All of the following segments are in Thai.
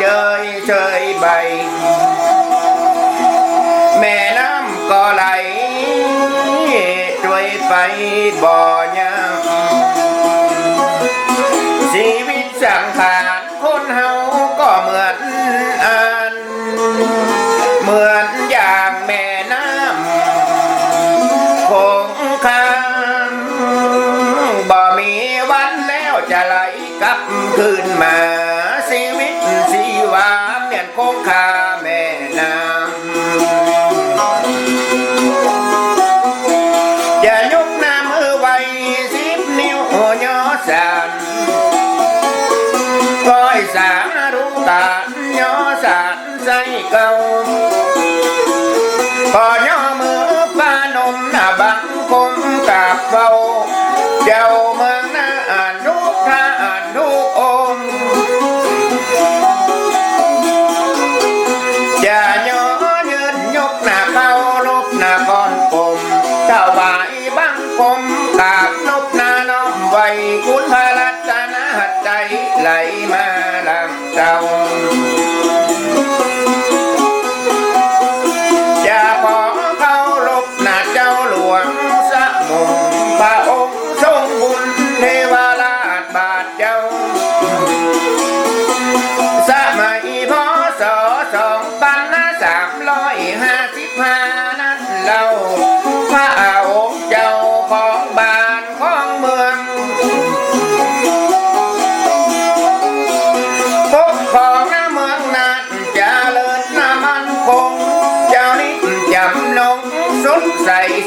chơi chơi bày. Mẹ năm có lấy chuối phải bỏ nhau chỉ biết chẳng hạn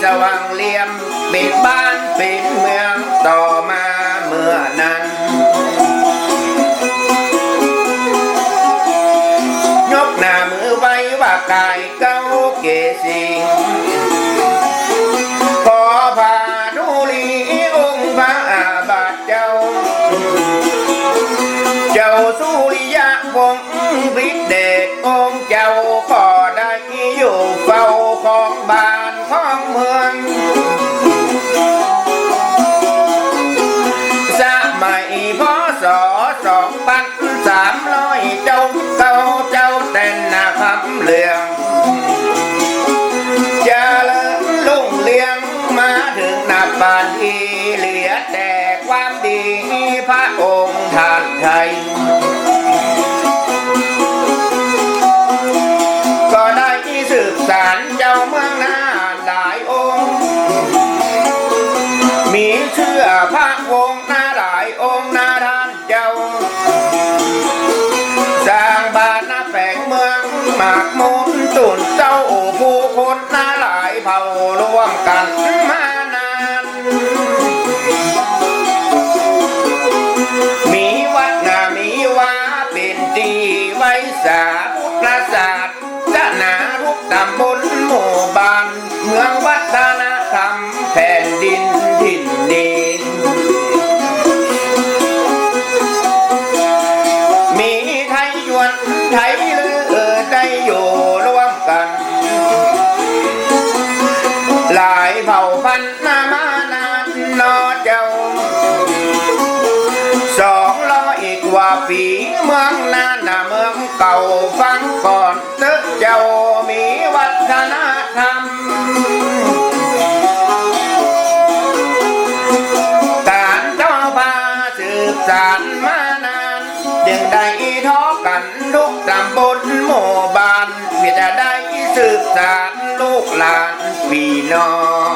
สว่างเลี่ยมปิดบ้านปิดเมืองต่อมาเมื่อนั้นยกหน้ามือไว้ว่ากายเก้าเกสิงขอพาดูลีองค์พระอาบาทเจ้า เจ้าสุริยะวงฤทธิเดชองค์เจ้าขอ นีเชื่อพระองค์น้าหลายองค์น้าท่านเจ้าสร้างบานน้าแฝงเมืองหมากมุนตุนเจ้าผู้คนน้าหลายเผ่าร่วมกันมานาน มีวัดนามีว่าเป็นตีไว้สาพุทธศาสตร์จะนาทุกตำบลหมู่ เป่าฟังก่อนนึกเจ้ามีวัฒนธรรม การเจ้าพาสืบสานมานานยังได้ท้อกันลุกตำบลหมู่บ้านมิแต่ได้สืบสานลูกหลานพี่น้อง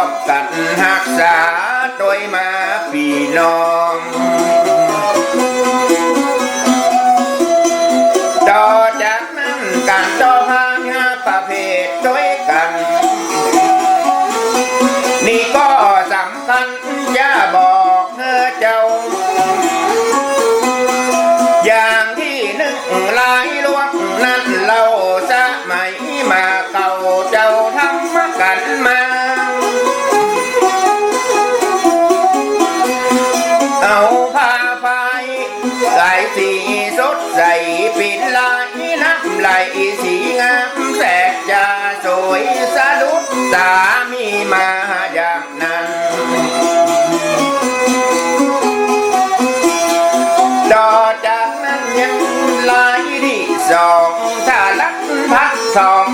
วบกันหักษาโดยมาพี่น้อง สดใสปิดลายน้ำไหลสีงามแสกจะสวยสะดุดสามีมาอย่างนั้นต่อจากนั้นยังลายที่สองถ้าลักพักสอง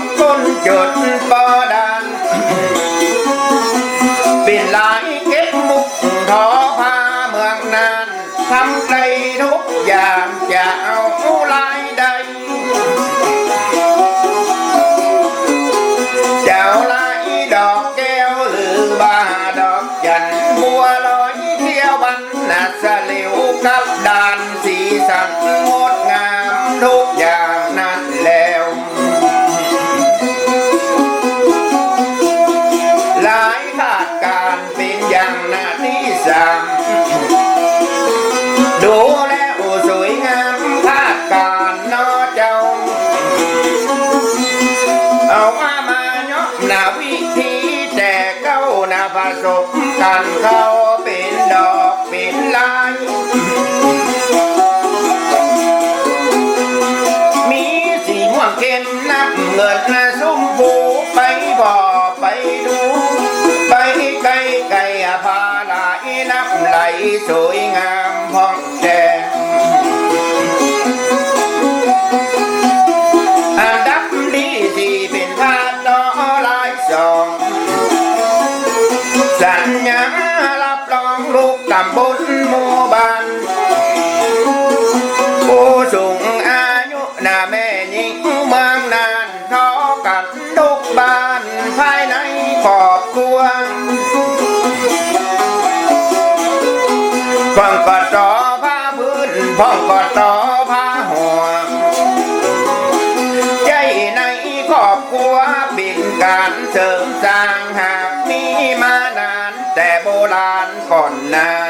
สีสันงดงามทุกอย่างนั้นแล้ว หลายคาดการณ์เป็นอย่างหน้าที่สามดูแล้วสวยงามคาดการณ์เนอเจ้า เอาว่ามาเนาะหน้าวิธีแต่เก้าหน้าผสมกันเข้าเป็นดอกเป็นลาย นับเงินนะส้มผูไปบ่อไปดูไปไกลไกลพาลายนับไหลสวยงาม ก่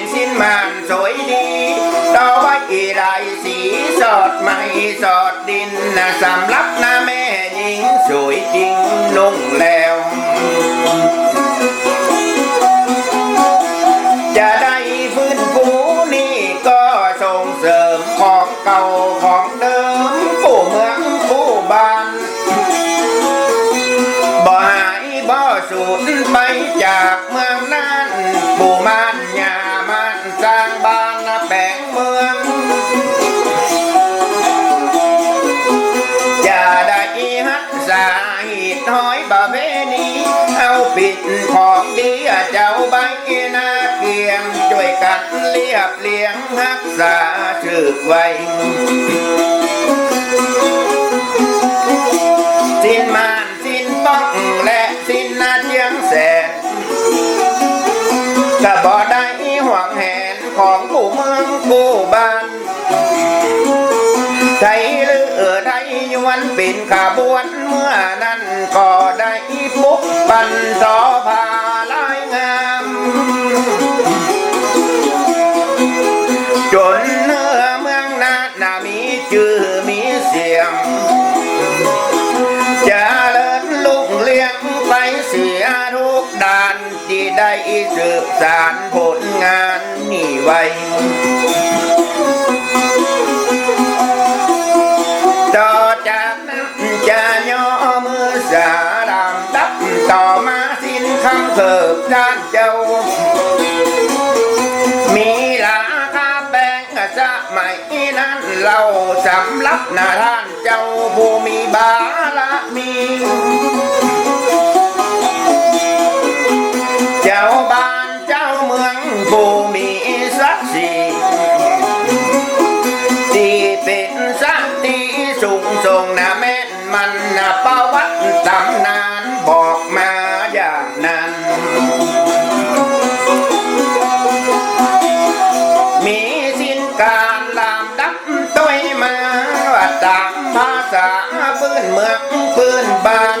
นสิ้นมานสวยดีต่อไว้ไรสีสอดไม่สอดดินนะสำรับนะแม่หญิงสวยจริงนุ่งแล้ว กันเรียบเลี้ยงรักษาชื่อไว้สิ้นมานสิ้นต้องและสิ้นนาเจียงแสนก็บ่ได้ห่วงแหนของผู้เมืองผู้บ้านไทยหรือไทยยวนเป็นขบวนเมื่อนั้นก็ได้ปุกปันสอพา สียง จะเลิศลุกเลี้ยงไปเสียทุกด่านที่ได้สืบสารผลงานนี่ไว้ต่อจัดจะย่อมือสาดามดับต่อมาสิ้นคำเกิดด้านเจ้า นั้นเราสำลับหน้าท่านเจ้าผู้มีบารมี ตามภาษาพื้นเมืองพื้นบ้าน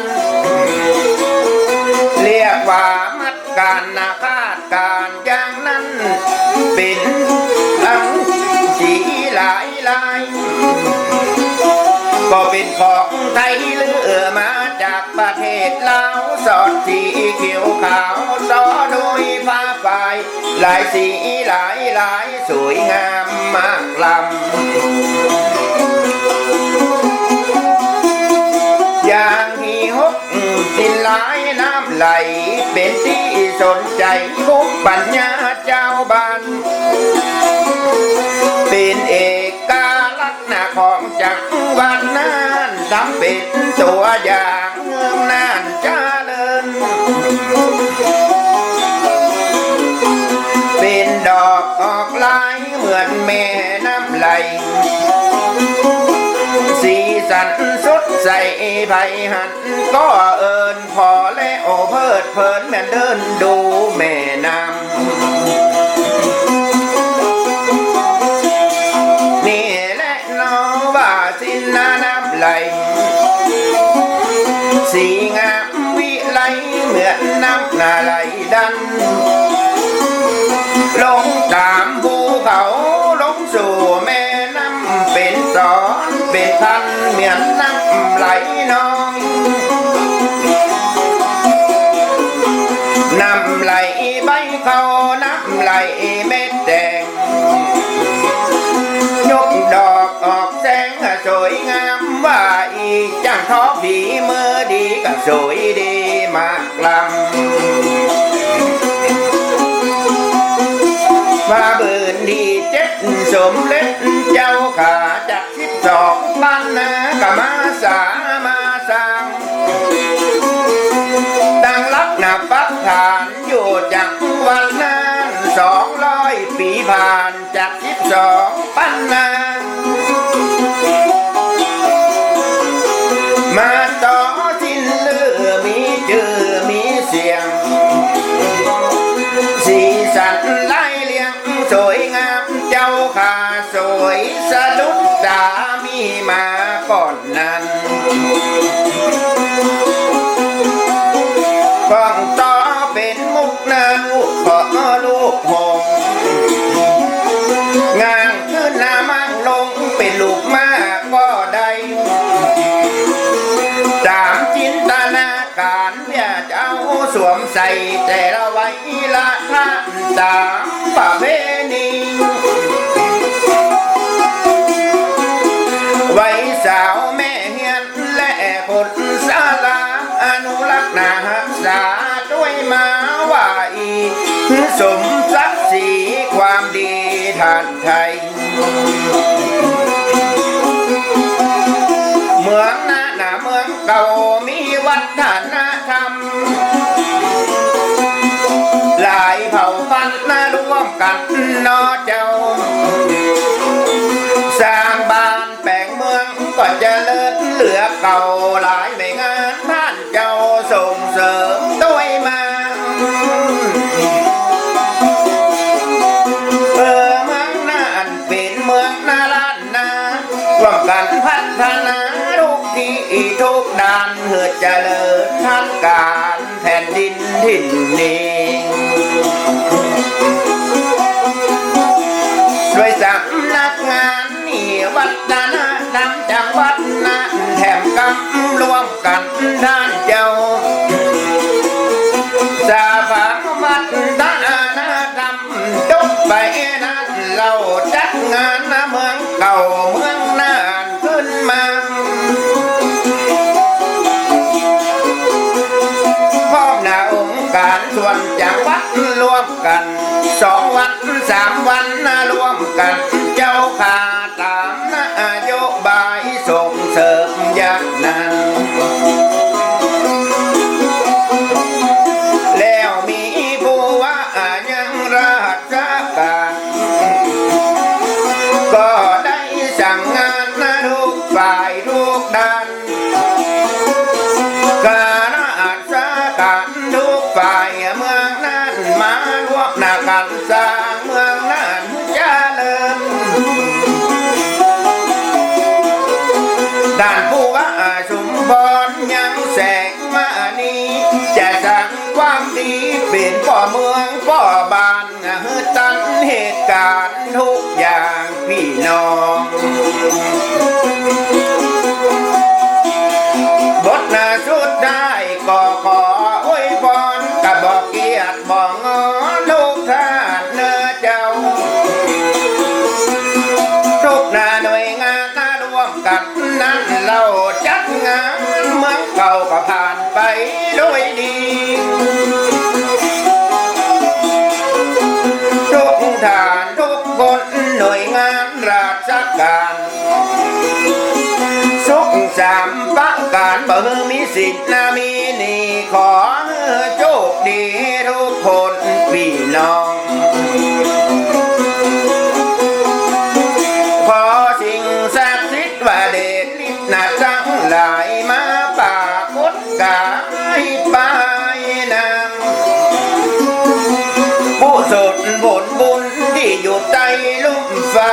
เรียกว่ามัดการนาคาดการอย่างนั้น เป็นอังสีหลายลาย ก็เป็นของไทยเลือมาจากประเทศลาวสอดสีเขียวขาวซอโดยผ้าฝ้าย หลายสีหลายหลายสวยงามมากลำ หลายน้ำไหล เป็นที่สนใจคุกปัญญาเจ้าบ้านเป็นเอกลักษณ์ของจังหวัดน่านทำเป็นตัวอย่างเมืองน่านเจริญเป็นดอกออกลายเหมือนแม่น้ำไหลสีสันสดใสไผหันก็เออ และโอเพิดเพลินแม่นเดินดูแม่น้ำนี่แหละเน้องว่าสินนาน้ำไหลสีงามวิไลเหมือนน้ำนาไหลดัน ลงตามภูเขาลงสู่แม่น้ำเป็นสอนเป็นพันเหมือนน้ำไหลนอง สมเล็จเจ้าขาจากสิบสองล้านนะก็มาสามาสังดังลักหนาปักฐานอยู่จากวันนั้นสองร้อยปีผ่านจากสิบสองปันนา ใส่แต่ละไว้ละท่านตามประเพณีไว้สาวแม่เฮียนและคนสาลาอนุรักษ์นาษาด้วยมาว่าอีสมศักดิ์ศรีความดีทานไทยเมืองนาหนาเมืองเก่ามีวัฒนธรรม ที่ทุกด้านเพื่อเจริญทั้งการแผ่นดินถิ่นนี้ วัดรวมกันสองวันสามวันนะรวมกัน ยังแสงมานีแจกสังความดีเป็นพ่อเมืองพ่อบ้านตันเหตุการณ์ทุกอย่างพี่น้อง bảy lối đi. Đốt thả đốt con nổi ngang ra chắc càn xúc giảm bác càn bờ mi xịt na mi อยู่ใต้ลุ่มฟ้า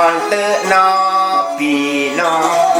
ก่อนเตอร์นอปีน้อง